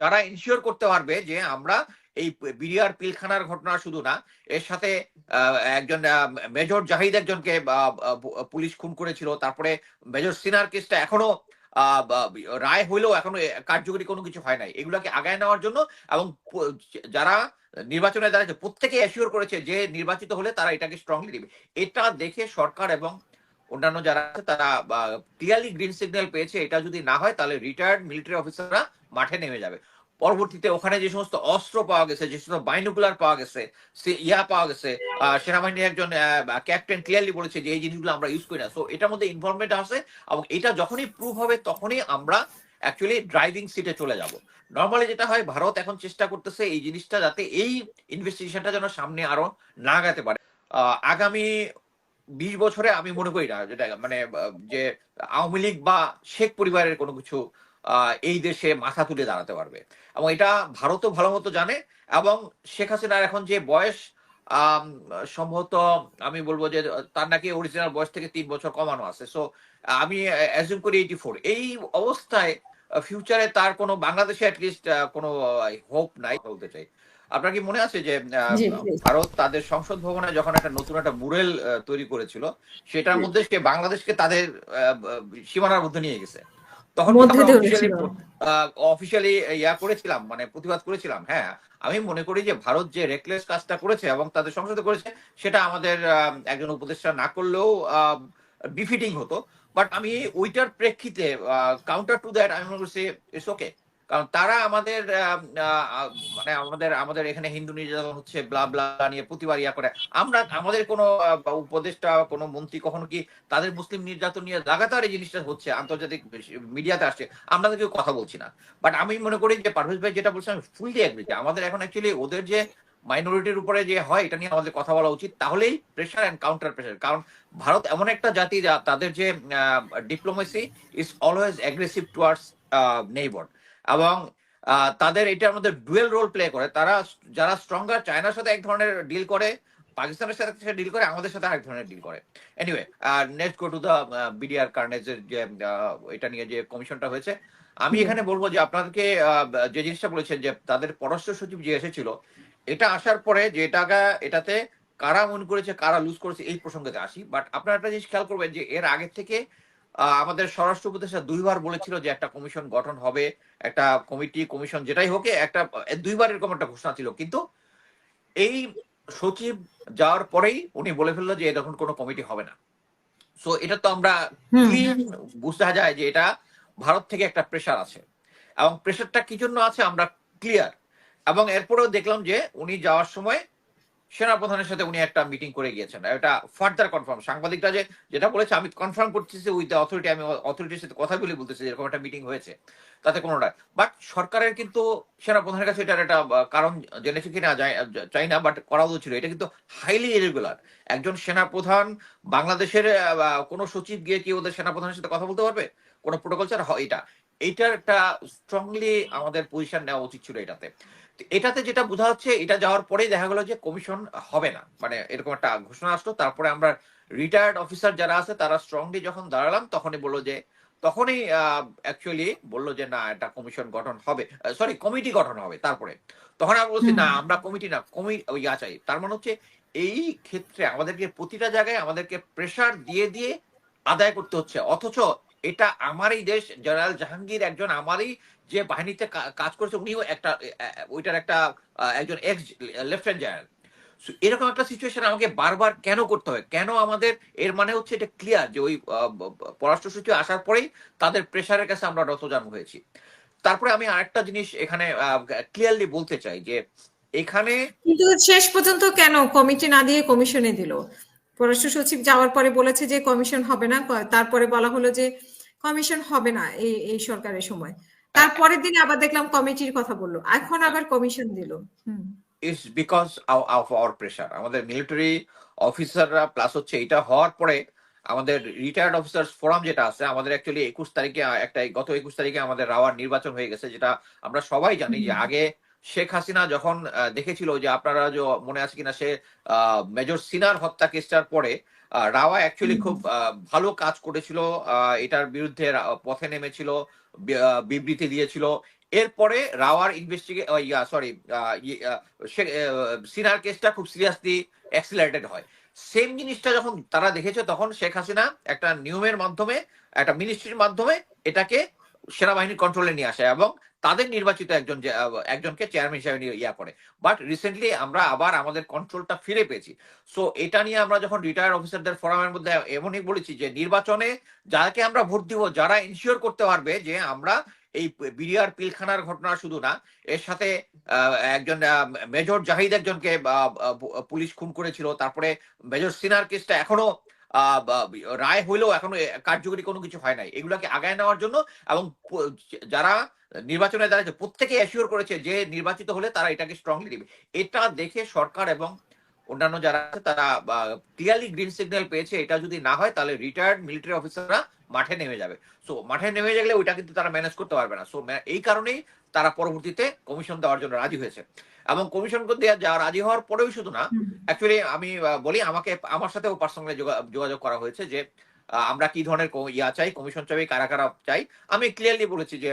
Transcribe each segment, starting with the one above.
যারা ইনশিওর করতে পারবে যে আমরা এই বিডিআর পিলখানার ঘটনা শুধু না, এর সাথে একজন মেজর জাহিদ একজনকে পুলিশ খুন করেছিল, তারপরে মেজর সিনার কেসটা এখনও রায় হইলেও এখনও কার্যকরী কোনো কিছু হয় নাই। এগুলোকে আগায় নেওয়ার জন্য এবং যারা নির্বাচনে দাঁড়িয়েছে, প্রত্যেকে অ্যাসিওর করেছে যে নির্বাচিত হলে তারা এটাকে স্ট্রংলি দিবে এটা দেখে সরকার এবং অন্যান্য যারা আছে, তারা ক্লিয়ারলি গ্রিন সিগন্যাল পেয়েছে, এটা যদি না হয়, তাহলে রিটায়ার্ড মিলিটারি অফিসাররা মাঠে নেমে যাবে। পরবর্তীতে ওখানে যে সমস্ত অস্ত্র পাওয়া গেছে, যে সমস্ত বাইনোকুলার পাওয়া গেছে ইয়া পাওয়া গেছে সেনাবাহিনীর একজন ক্যাপ্টেন ক্লিয়ারলি বলেছে যে এই জিনিসগুলো আমরা ইউজ করি না। সো এটার মধ্যে ইনভলভমেন্ট আছে এবং এটা যখনই প্রুভ হবে, তখনই আমরা অ্যাকচুয়ালি ড্রাইভিং সিটে চলে যাব। নর্মালি যেটা হয়, ভারত এখন চেষ্টা করতেছে এই জিনিসটা যাতে এই ইনভেস্টিগেশনটা যেন সামনে আরও না গাতে পারে। আগামী বিশ বছরে আমি মনে করি না, যেটা মানে যে আওয়ামী লীগ বা শেখ পরিবারের কোনো কিছু এই দেশে মাথা তুলে দাঁড়াতে পারবে। এবং এটা ভারতও ভালো মতো জানে এবং শেখ হাসিনার এখন যে বয়স সম্ভবত আমি বলব যে তার নাকি অরিজিনাল বয়স থেকে তিন বছর কমানো আছে। সো আমি অ্যাজুম করি এইটি ফোর এই অবস্থায় ফিউচারে তার কোনো বাংলাদেশে অ্যাটলিস্ট কোনো হোপ নাই বলতে চাই। আপনার কি মনে আছে যে. ভারত তাদের সংসদ ভবনে যখন একটা নতুন একটা মুরেল তৈরি করেছিল সেটার মধ্যে সে বাংলাদেশকে তাদের সীমানার মধ্যে নিয়ে গেছে। তখন অফিসিয়ালি ইয়া করেছিলাম মানে প্রতিবাদ করেছিলাম হ্যাঁ। আমি মনে করি যে ভারত যে রেকলেস কাজটা করেছে এবং তাদের সংসদে করেছে সেটা আমাদের একজন উপদেষ্টা না করলেও বিফিটিং হতো বাট আমি ওইটার প্রেক্ষিতে কাউন্টার টু দ্যাট আমি মনে করছি ইটস ওকে কারণ তারা আমাদের মানে আমাদের আমাদের এখানে হিন্দু নির্যাতন হচ্ছে ব্লা ব্লা নিয়ে প্রতিবার ইয়া করে। আমরা, আমাদের কোনো উপদেষ্টা, কোনো মন্ত্রী কখনো কি তাদের মুসলিম নির্যাতন নিয়ে লাগাতার এই জিনিসটা হচ্ছে, আন্তর্জাতিক মিডিয়াতে আসছে, আমরা কেউ কথা বলছি না। বাট আমি মনে করি যে পারভেজ ভাই যেটা বলছেন আমি ফুললি এগ্রি আমাদের এখন অ্যাকচুয়ালি ওদের যে মাইনরিটির উপরে যে হয় এটা নিয়ে আমাদের কথা বলা উচিত। তাহলেই প্রেশার অ্যান্ড কাউন্টার প্রেশার কারণ ভারত এমন একটা জাতি যা তাদের যে diplomacy is always aggressive towards neighbour এবং তাদের এটার মধ্যে ডুয়েল রোল প্লে করে। তারা যারা স্ট্রঙ্গার চায়নার সাথে এক ধরনের ডিল করে পাকিস্তানের সাথে ডিল করে আমাদের সাথে আরেক ধরনের ডিল করে। Anyway next go to the BDR কার্নেজের যে এটা নিয়ে যে কমিশনটা হয়েছে। আমি এখানে বলব যে আপনাদেরকে যে জিনিসটা বলেছেন যে তাদের পররাষ্ট্র সচিব যে এসেছিল এটা আসার পরে যে টাকা এটাতে কারা মনে করেছে কারা লুজ করেছে এই প্রসঙ্গে আসি। বাট আপনারা একটা জিনিস খেয়াল করবেন যে এর আগে থেকে আমাদের স্বরাষ্ট্র উপদেষ্টা দুইবার বলেছিল যে একটা কমিশন গঠন হবে একটা কমিটি কমিশন যেটাই হোক একটা দুইবার এরকম একটা ঘোষণা ছিল। কিন্তু এই সচিব যাওয়ার পরেই উনি বলে ফেলল যে এরকম কোনো কমিটি হবে না। সো এটা তো আমরা হুম, ক্লিন বোঝা যায় যে এটা ভারত থেকে একটা প্রেশার আছে। এবং প্রেশারটা কি জন্য আছে আমরা ক্লিয়ার এবং এরপরেও দেখলাম যে উনি যাওয়ার সময় সেনাপ্রধানের সাথে উনি একটা মিটিং করে গিয়েছেন। এটা ফার্দার কনফার্ম সাংবাদিকরা যে যেটা বলেছে, আমি কনফার্ম করতেছি উইথ অথরিটি আমি অথরিটির সাথে কথা বলে বলতেছি যে এরকম একটা মিটিং হয়েছে। তাতে কোনোটা বাট সরকারের কিন্তু সেনাপ্রধানের কাছে এটার একটা কারণ জেনেছে কিনা চাই না বাট করা ছিল। এটা কিন্তু হাইলি ইরেগুলার একজন সেনাপ্রধান বাংলাদেশের কোনো সচিব গিয়ে কি ওদের সেনাপ্রধানের সাথে কথা বলতে পারবে? কোনো প্রোটোকল ছাড়া এটা। এইটার একটা স্ট্রংলি আমাদের পজিশন নেওয়া উচিত ছিল এটাতে। এটাতে যেটা বোঝা যাচ্ছে এটা যাওয়ার পরেই দেখা গেল যে কমিশন হবে না। মানে এরকম একটা ঘোষণা আসলো তারপরে আমরা রিটায়ার্ড অফিসার যারা আছে তারা স্ট্রংলি যখন দাঁড়ালাম তখনই বলল যে তখনই অ্যাকচুয়ালি বলল যে না এটা কমিশন গঠন হবে সরি কমিটি গঠন হবে। তারপরে তখন আমরা বলছি না আমরা কমিটি না কমি ইয়া চাই তার মানে হচ্ছে এই ক্ষেত্রে আমাদেরকে প্রতিটা জায়গায় আমাদেরকে প্রেসার দিয়ে দিয়ে আদায় করতে হচ্ছে। অথচ এটা আমারই দেশ, জেনারেল জাহাঙ্গীর একজন আমারই যে বাহিনীতে কাজ করেছে, উনিও একটা ওইটার একটা একজন এক্স লেফটেন্যান্ট জেনারেল এরকম একটা সিচুয়েশন আমাকে বারবার কেন করতে হয়? কেন আমাদের, এর মানে হচ্ছে এটা ক্লিয়ার যে ওই পররাষ্ট্র সচিব আসার পরেই তাদের প্রেশারের কাছে আমরা রতজান হয়েছি। তারপরে আমি আরেকটা জিনিস এখানে ক্লিয়ারলি বলতে চাই যে এখানে কিন্তু শেষ পর্যন্ত কেন কমিটি না দিয়ে কমিশনে দিল? পররাষ্ট্র সচিব যাওয়ার পরে বলেছে যে কমিশন হবে না তারপরে বলা হলো যে কমিশন হবে না এই এই সরকারের সময়। তারপরের দিন আবার দেখলাম কমিটির কথা বলল। এখন আবার কমিশন দিল। It's because of our pressure আমাদের মিলিটারি অফিসাররা প্লাস হচ্ছে এটা হওয়ার পরে আমাদের রিটায়ার্ড অফিসার্স ফোরাম যেটা আছে আমাদের অ্যাকচুয়ালি একুশ তারিখে একটা গত একুশ তারিখে আমাদের রাওয়ার নির্বাচন হয়ে গেছে যেটা আমরা সবাই জানি যে। আগে শেখ হাসিনা যখন দেখেছিল যে আপনারা যে মনে আছে কিনা সে মেজর সিনার হত্যা কেসটার পরে রাওয়া অ্যাকচুয়ালি খুব ভালো কাজ করেছিল এটার বিরুদ্ধে পথে নেমেছিল বিবৃতি দিয়েছিল। এরপরে রাওয়ার ইনভেস্টিগে ইয়া সরি সিনার কেসটা খুব সিরিয়াসলি অ্যাক্সিলারেটেড হয়। সেম জিনিসটা যখন তারা দেখেছে তখন শেখ হাসিনা একটা নিয়মের মাধ্যমে একটা মিনিস্ট্রির মাধ্যমে এটাকে সেনাবাহিনীর কন্ট্রোলে নিয়ে আসে এবং তাদের নির্বাচিত একজন একজনকে চেয়ারম্যান হিসেবে ইয়া করে। বাট রিসেন্টলি আমরা আবার আমাদের কন্ট্রোলটা ফিরে পেয়েছি। সো এটা নিয়ে আমরা যখন রিটায়ার্ড অফিসারদের ফোরামের মধ্যে এমনই বলেছি যে, নির্বাচনে যাকে আমরা ভোট দিব, যারা ইনশিওর করতে পারবে যে, আমরা এই বিডিআর পিলখানার ঘটনা শুধু না, এর সাথে একজন মেজর জাহিদ একজনকে পুলিশ খুন করেছিল। তারপরে মেজর সিনার কেসটা এখনও রায় হইলেও এখনও কার্যকরী কোনো কিছু হয় নাই। এগুলাকে আগায় নেওয়ার জন্য এবং যারা নির্বাচনে দাঁড়িয়েছে, প্রত্যেকে অ্যাসিওর করেছে যে নির্বাচিত হলে তারা এটাকে স্ট্রংলি দিবে এটা দেখে সরকার এবং অন্যান্য যারা আছে, তারা ক্লিয়ারলি গ্রিন সিগন্যাল পেয়েছে, এটা যদি না হয়, তাহলে রিটায়ার্ড মিলিটারি অফিসাররা মাঠে নেমে যাবে। সো মাঠে নেমে গেলে ওইটা কিন্তু তারা ম্যানেজ করতে পারবে না। সো এই কারণেই তারা পরবর্তীতে কমিশন দেওয়ার জন্য রাজি হয়েছে। এবং কমিশন দেওয়া যা রাজি হওয়ার পরেও শুধু না অ্যাকচুয়ালি আমি বলি আমাকে আমার সাথেও পার্সোনালি যোগাযোগ করা হয়েছে যে আমরা কি ধরনের ইয়া চাই কমিশন চাই কারা কারা চাই। আমি ক্লিয়ারলি বলেছি যে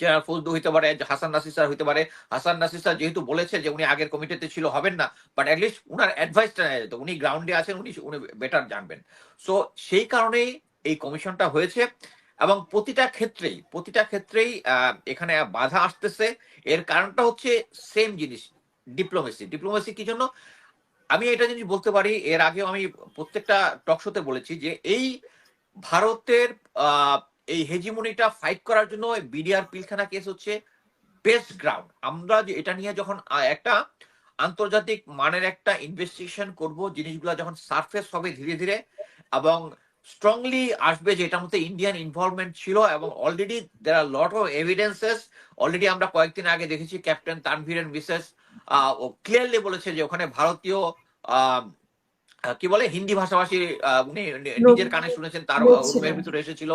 জেনারেল ফজলু হইতে পারে হাসান নাসির স্যার হইতে পারে। হাসান নাসির স্যার যেহেতু বলেছে যে উনি আগের কমিটিতে ছিল হবেন না। বাট অ্যাটলিস্ট উনার অ্যাডভাইসটা নেওয়া যেত উনি গ্রাউন্ডে আছেন উনি উনি বেটার জানবেন। সো সেই কারণেই এই কমিশনটা হয়েছে। এবং প্রতিটা ক্ষেত্রেই প্রতিটা ক্ষেত্রেই এখানে বাধা আসতেছে। এর কারণটা হচ্ছে সেম জিনিস ডিপ্লোমেসি ডিপ্লোমেসি কি জন্য? আমি এটা জিনিস বলতে পারি, এর আগেও আমি প্রত্যেকটা টকশোতে বলেছি যে এই ভারতের এই হেজিমনিটা ফাইট করার জন্য বিডিআর পিলখানা কেস হচ্ছে বেস্ট গ্রাউন্ড আমরা যে এটা নিয়ে যখন একটা আন্তর্জাতিক মানের একটা ইনভেস্টিগেশন করব, জিনিসগুলো যখন সারফেস হবে ধীরে ধীরে এবং স্ট্রংলি আসবে যে এটার মধ্যে ইন্ডিয়ান ইনভলভমেন্ট ছিল এবং already there are lot of evidences already আমরা কয়েকদিন আগে দেখেছি captain Tanvir and Mrs clearly বলেছে যে ওখানে ভারতীয় কি বলে হিন্দি ভাষাভাষী উনি নিজের কানে শুনেছেন তার রুমের ভিতরে এসেছিল।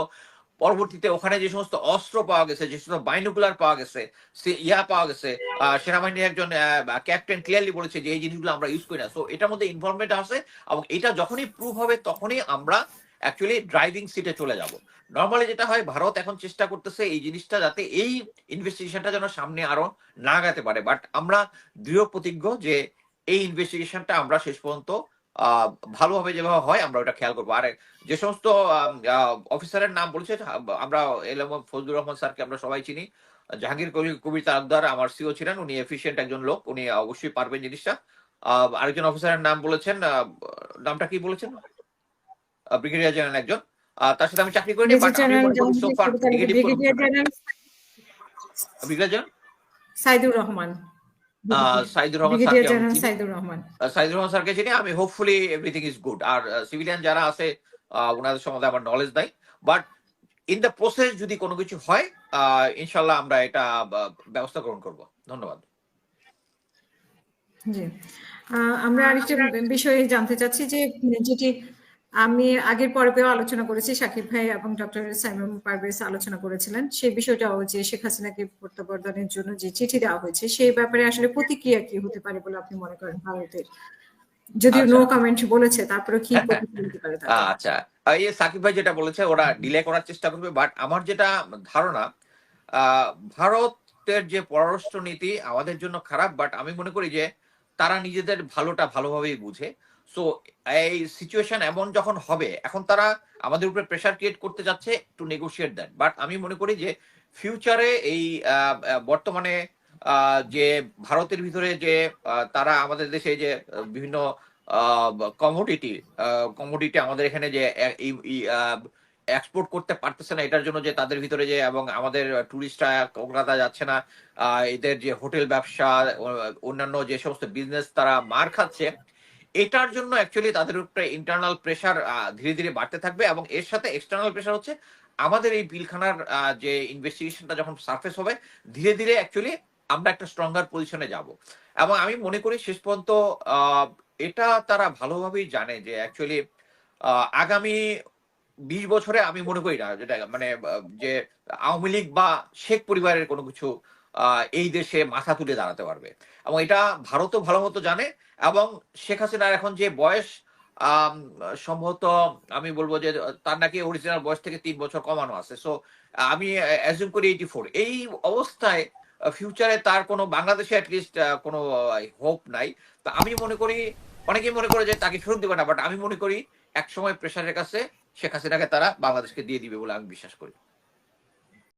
পরবর্তীতে ওখানে যে সমস্ত অস্ত্র পাওয়া গেছে যে সমস্ত বাইনুকুলার পাওয়া গেছে ইয়া পাওয়া গেছে সেনাবাহিনীর একজন ক্যাপ্টেন ক্লিয়ারলি বলেছে যে এই জিনিসগুলো আমরা ইউজ করি না। সো এটার মধ্যে ইনভলভমেন্ট আছে এবং এটা যখনই প্রুভ হবে তখনই আমরা অ্যাকচুয়ালি ড্রাইভিং সিটে চলে যাব। নর্মালি যেটা হয়, ভারত এখন চেষ্টা করতেছে এই জিনিসটা যাতে এই ইনভেস্টিগেশনটা যেন সামনে আরও না গাতে পারে। বাট আমরা দৃঢ় প্রতিজ্ঞ যে এই ইনভেস্টিগেশনটা আমরা শেষ পর্যন্ত ভালোভাবে যেভাবে হয় আমরা ওটা খেয়াল করব। আর যে সমস্ত অফিসারের নাম বলেছে আমরা এলএম ফজলুর রহমান স্যারকে আমরা সবাই চিনি। জাহাঙ্গীর কবির তালুকদার আমার সিও ছিলেন, উনি এফিসিয়েন্ট একজন লোক, উনি অবশ্যই পারবেন জিনিসটা। আরেকজন অফিসারের নাম বলেছেন নামটা কি বলেছেন? ব্রিগেডিয়ার জেনারেল একজন। তার সাথে আমি চাকরি করিনি বাট আমি negative কোনো ব্রিগেডিয়ার জেনারেল সাইদুর রহমান। সাইদুর রহমান স্যারকে চিনি। সাইদুর রহমান। সাইদুর রহমান স্যারকে চিনি। আমি হোপফুলি এভরিথিং ইজ গুড আর সিভিলিয়ান যারা আছে ওনাদের সম্বন্ধে আমার নলেজ নাই। বাট ইন দ্য প্রসেস যদি কোনো কিছু হয় ইনশাল্লাহ আমরা এটা ব্যবস্থা গ্রহণ করব। ধন্যবাদ। জি। আমরা আরেকটা বিষয়ে জানতে চাচ্ছি যে যেটি আমি আগের পর্বেও আলোচনা করেছি সাকিব ভাই এবং ডক্টর সাইমন পারভেজ আলোচনা করেছিলেন সেই বিষয়টাও যে শেখ হাসিনাকে প্রত্যাবর্তনের জন্য যে চিঠি দেওয়া হয়েছে সেই ব্যাপারে আসলে প্রতিক্রিয়া কি হতে পারে বলে আপনি মনে করেন ভারতের যদিও আচ্ছা। নো কমেন্ট বলেছে তারপরে কি? আচ্ছা এই সাকিব ভাই যেটা বলেছে ওরা ডিলে করার চেষ্টা করবে বাট আমার যেটা ধারণা আহ, ভারতের যে পররাষ্ট্র নীতি আমাদের জন্য খারাপ বাট আমি মনে করি যে তারা নিজেদের ভালোটা ভালোভাবেই বুঝে সো এই সিচুয়েশন এমন যখন হবে, এখন তারা আমাদের উপরে প্রেশার ক্রিয়েট করতে যাচ্ছে টু নেগোশিয়েট দ্যাট বাট আমি মনে করি যে ফিউচারে এই বর্তমানে যে ভারতের ভিতরে যে তারা আমাদের দেশে যে বিভিন্ন কমোডিটি কমোডিটি আমাদের এখানে যে এক্সপোর্ট করতে পারতেছে না, এটার জন্য যে তাদের ভিতরে যে, এবং আমাদের টুরিস্টরা কলকাতা যাচ্ছে না এদের যে হোটেল ব্যবসা অন্যান্য যে সমস্ত বিজনেস তারা মার খাচ্ছে এটার জন্য অ্যাকচুয়ালি তাদের উপরে ইন্টারনাল প্রেশার ধীরে ধীরে বাড়তে থাকবে এবং এর সাথে এক্সটার্নাল প্রেশার হচ্ছে আমাদের এই বিলখানার যে ইনভেস্টিগেশনটা যখন সার্ফেস হবে, ধীরে ধীরে অ্যাকচুয়ালি আমরা একটা স্ট্রঙ্গার পজিশনে যাব। এবং আমি মনে করি শেষ পর্যন্ত এটা তারা ভালোভাবেই জানে যে অ্যাকচুয়ালি আগামী বিশ বছরে আমি মনে করি না যেটা মানে যে আওয়ামী লীগ বা শেখ পরিবারের কোনো কিছু এই দেশে মাথা তুলে দাঁড়াতে পারবে। এবং এটা ভারতও ভালো মতো জানে এবং শেখ হাসিনার এখন যে বয়স সম্ভবত আমি বলব যে তার নাকি অরিজিনাল বয়স থেকে তিন বছর কমানো আছে। সো আমি অ্যাজুম করি এইটি ফোর এই অবস্থায় ফিউচারে তার কোনো বাংলাদেশে অ্যাটলিস্ট কোনো হোপ নাই। তো আমি মনে করি, অনেকেই মনে করে যে তাকে ফেরত দেবে না বাট আমি মনে করি এক সময় প্রেশারের কাছে শেখ হাসিনাকে তারা বাংলাদেশকে দিয়ে দিবে বলে আমি বিশ্বাস করি।